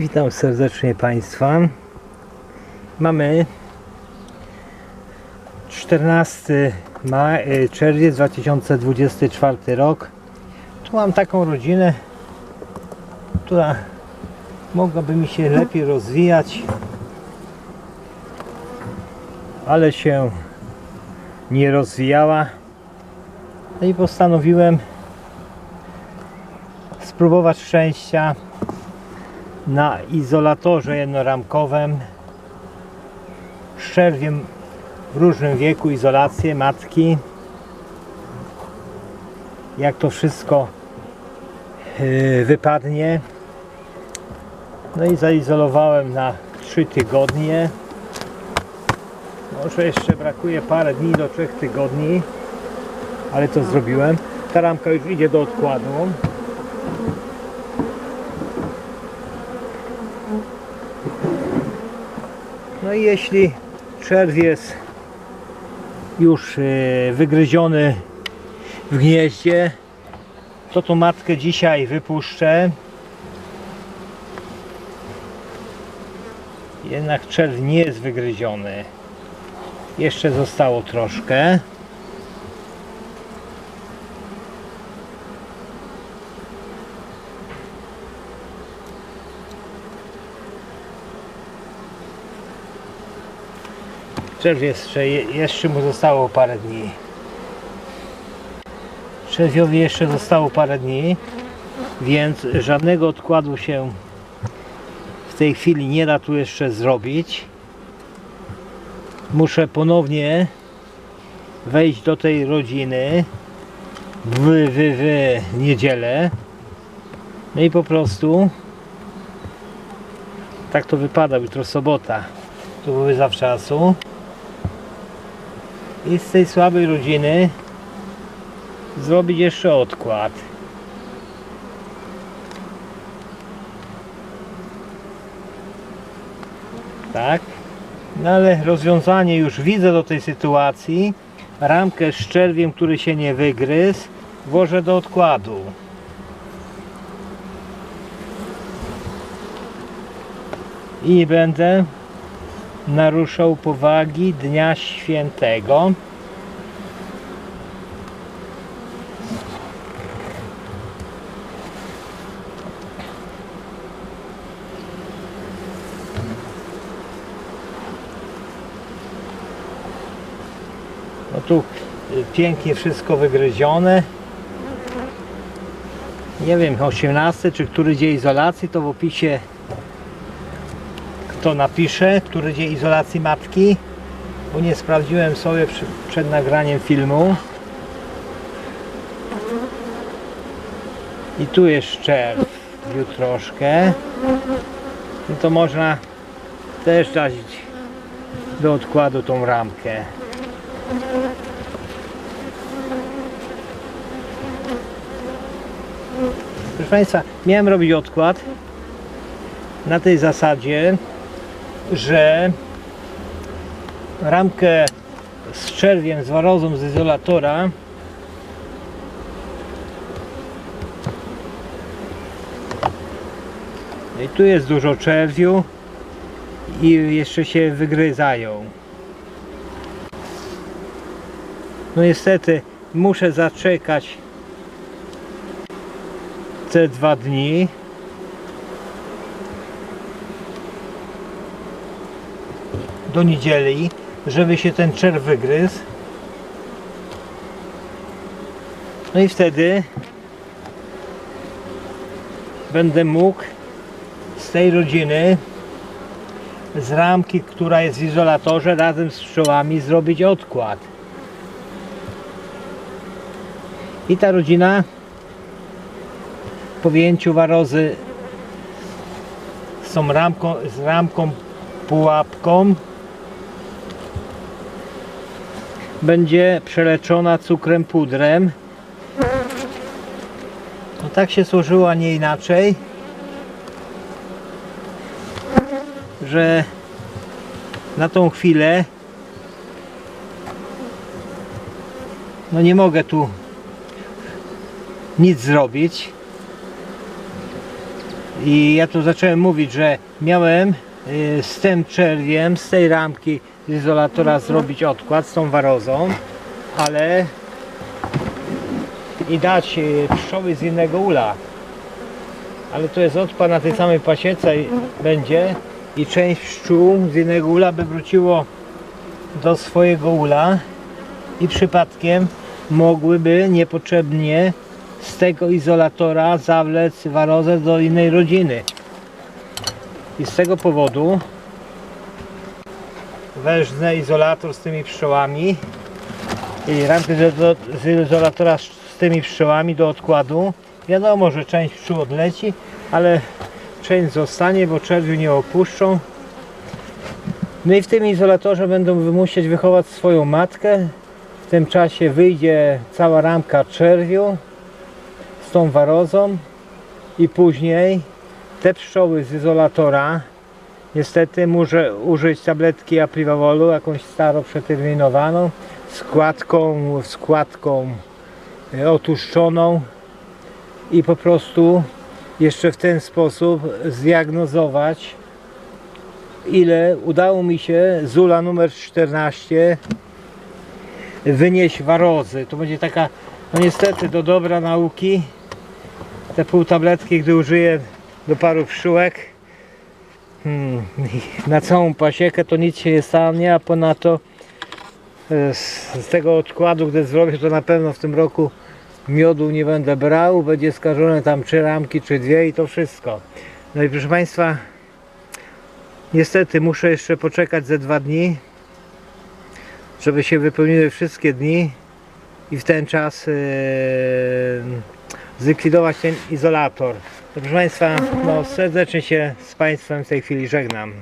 Witam serdecznie Państwa. Mamy 14 ma- e, czerwiec 2024 rok. Tu mam taką rodzinę, która mogłaby mi się lepiej rozwijać, ale się nie rozwijała. No i postanowiłem spróbować szczęścia na izolatorze jednoramkowym. Z czerwiem w różnym wieku izolację matki. Jak to wszystko yy, wypadnie. No i zaizolowałem na 3 tygodnie. Może jeszcze brakuje parę dni do 3 tygodni ale to zrobiłem? Ta ramka już idzie do odkładu No i jeśli czerw jest już e, wygryziony w gnieździe, to tą matkę dzisiaj wypuszczę. Jednak czerw nie jest wygryziony. Jeszcze zostało troszkę. Czerw jeszcze, jeszcze mu zostało parę dni. Czerwiowi jeszcze zostało parę dni, więc żadnego odkładu się w tej chwili nie da tu jeszcze zrobić. Muszę ponownie wejść do tej rodziny w, w, w niedzielę. No i po prostu tak to wypada, jutro sobota. To były zawczasu i z tej słabej rodziny zrobić jeszcze odkład. Tak? No ale rozwiązanie już widzę do tej sytuacji. Ramkę z czerwiem, który się nie wygryzł, włożę do odkładu. I będę naruszał powagi Dnia Świętego. No tu y, pięknie wszystko wygryzione. Nie wiem, 18 czy który dzień izolacji, to w opisie kto napisze, który dzień izolacji matki, bo nie sprawdziłem sobie przed nagraniem filmu. I tu jest czerw troszkę. No to można też dać do odkładu tą ramkę. Proszę Państwa, miałem robić odkład na tej zasadzie, że ramkę z czerwiem, z warozą z izolatora i tu jest dużo czerwiu i jeszcze się wygryzają. No niestety muszę zaczekać te dwa dni do niedzieli, żeby się ten czerw wygryzł. No i wtedy będę mógł z tej rodziny, z ramki, która jest w izolatorze, razem z pszczołami zrobić odkład. I ta rodzina po wyjęciu warozy z tą ramką, z ramką pułapką będzie przeleczona cukrem pudrem. No tak się służyło, a nie inaczej, że na tą chwilę no nie mogę tu nic zrobić I ja tu zacząłem mówić, że miałem z tym czerwiem, z tej ramki z izolatora zrobić odkład z tą warozą, ale i dać y, pszczoły z innego ula. Ale to jest odpad na tej samej pasiece będzie i część pszczół z innego ula by wróciło do swojego ula i przypadkiem mogłyby niepotrzebnie z tego izolatora zawlec warozę do innej rodziny. I z tego powodu wężnę izolator z tymi pszczołami i ramkę z- z izolatora z tymi pszczołami do odkładu. Wiadomo, że część pszczół odleci, ale część zostanie, bo czerwiu nie opuszczą. No i w tym izolatorze będą musieć wychować swoją matkę. W tym czasie wyjdzie cała ramka czerwiu z tą warozą i później te pszczoły z izolatora niestety muszę użyć tabletki aprivavolu, jakąś staro przeterminowaną składką, składką e, otuszczoną i po prostu jeszcze w ten sposób zdiagnozować ile udało mi się z ula numer 14 wynieść warozy. To będzie taka, no niestety do dobra nauki, te pół tabletki, gdy użyję do paru pszczółek hmm, na całą pasiekę to nic się nie stanie, a ponadto e, z, tego odkładu, gdy zrobię to na pewno w tym roku miodu nie będę brał, będzie skażone tam trzy ramki czy dwie i to wszystko. No i proszę Państwa, Niestety muszę jeszcze poczekać ze dwa dni, żeby się wypełniły wszystkie dni i w ten czas e, zlikwidować ten izolator. Proszę Państwa, no serdecznie się z Państwem w tej chwili żegnam.